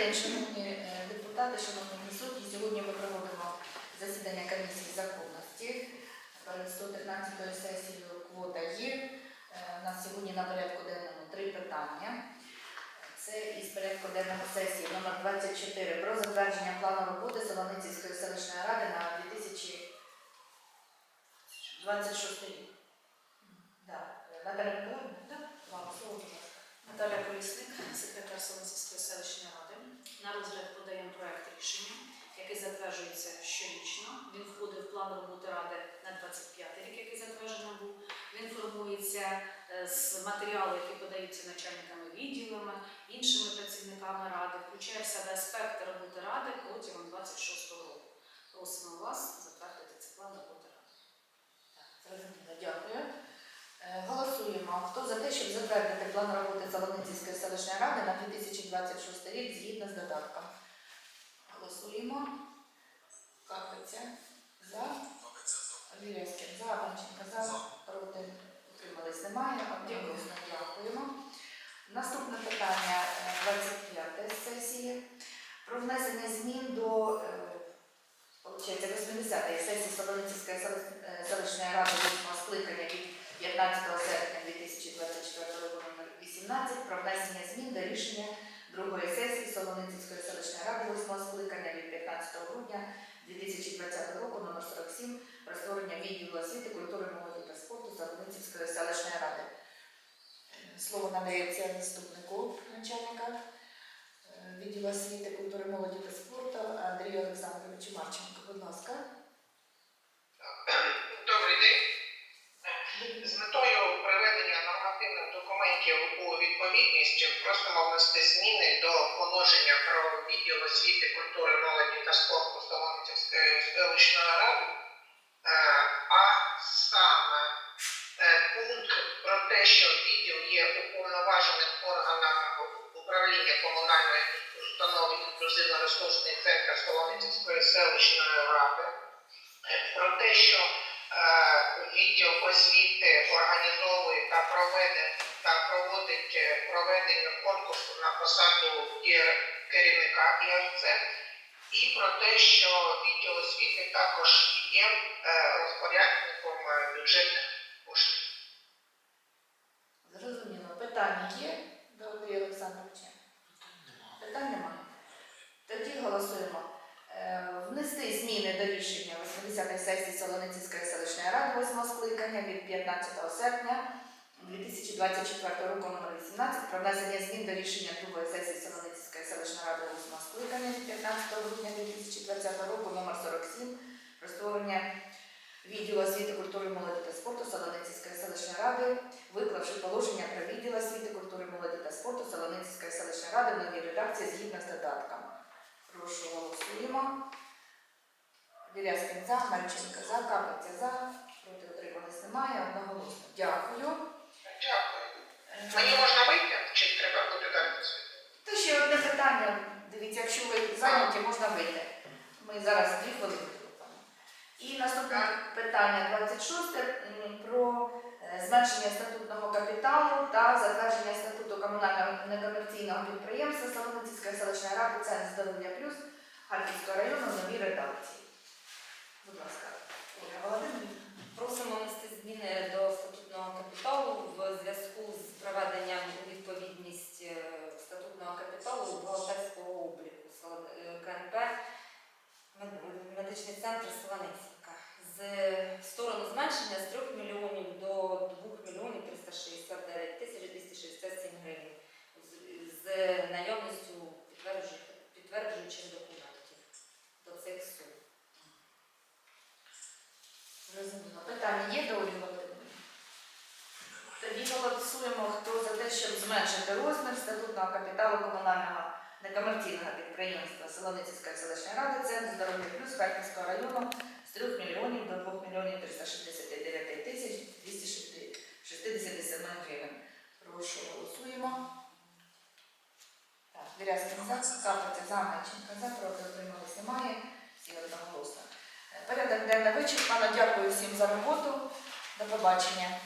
день, шановні е, депутати, шановні присутні. Сьогодні ми проводимо засідання комісії законності. Перед 115 сесією квота є. Е, У нас сьогодні на порядку денному три питання. Це із порядку денного сесії номер 24 про затвердження плану роботи Солоницької селищної ради на 2026 рік. Да. Наталя Миколаївна, да? вам слово, будь ласка. Колісник, секретар Солонцівської селищної ради. На розгляд подаємо проект рішення, який затверджується щорічно. Він входить в план роботи ради на 25 рік, який затверджений був. Він формується е, з матеріалу, які подаються начальниками відділами, іншими працівниками ради, включає в себе аспекти роботи ради протягом 26 року. Просимо вас затвердити цей план роботи ради. Зрозуміло, дякую. Е, Хто за те, щоб затвердити план роботи Солоницької селищної ради на 2026 рік згідно з додатком? Голосуємо. Капиця. За. Вілявський. За. Панченко. За. Проти. Утримались. Немає. Одноголосно. Дякуємо. Наступне питання е, 25 сесії. Про внесення змін до е, 80-ї сесії Солоницької селищної ради скликання від 15 серпня 2024 року номер 18 про внесення змін до рішення другої сесії Солоницької селищної ради 8 скликання від 15 грудня 2020 року номер 47 про створення відділу освіти, культури, молоді та спорту Солоницької селищної ради. Слово надається заступнику начальника е, відділу освіти, культури, молоді та спорту Андрію Олександровичу Марченко. Будь ласка. Добрий день. З метою приведення нормативних документів у відповідність просимо внести зміни до положення про відділ освіти, культури, молоді та спорту Солоницької селищної ради, Е, а саме е, пункт про те, що відділ є уповноваженим органом управління комунальної установи інклюзивно-ресурсний центр Солоницької селищної ради, Е, про те, що відділ освіти організовує та проведе та проводить е, проведення конкурсу на посаду керівника ІРЦ, і про те, що відділ освіти також є е, розпорядником е, бюджетних коштів. Зрозуміло. Питання є до Андрія Олександровича? Питань немає. Тоді голосуємо. Внести зміни до рішення 80-ї сесії Солоницької селищної ради 8 скликання від 15 серпня 2024 року номер 18 про внесення змін до рішення другої сесії Солоницької селищної ради 8 скликання 15 грудня 2020 року номер 47 про створення відділу освіти, культури, молоді та спорту Солоницької селищної ради виклавши положення про відділ освіти, культури, молоді та спорту Солоницької селищної ради в новій редакції згідно з додатком. Прошу голосуємо. Вірязкин за, Марченко за, Капиця за, проти утримались немає, одноголосно. Дякую. Мені можна вийти, чи треба буде дати світ? Та ще одне питання. Дивіться, якщо ви зайняті, можна вийти. Ми зараз дві хвилини. І наступне питання 26 про е, зменшення статутного капіталу та затвердження статуту комунального некомерційного підприємства Солоницької селищної ради Центр здоров'я плюс Харківського району в новій редакції. Будь ласка, Ольга Володимирівна. Просимо внести зміни до статутного капіталу в зв'язку з проведенням у відповідність е, статутного капіталу бухгалтерського обліку Соло- е, КНП Мед- медичний центр Солоницька. З сторону зменшення з 3 мільйонів до 2 мільйонів 369 тисяч 267 гривень з, наявністю підтверджуючих, документів до цих сум. Зрозуміло. Питання є до Володимирівни? Тоді голосуємо, хто за те, щоб зменшити розмір статутного капіталу комунального некомерційного підприємства Солоницької селищної ради Центр здоров'я плюс Харківського району з 3 мільйонів до 2 мільйонів 369 тисяч 267 гривень. Прошу, голосуємо. Так, Вірязкин за, Капиця за, Майченко за, проти утримались немає, всі одноголосно. Порядок денний вичерпано. Дякую всім за роботу. До побачення.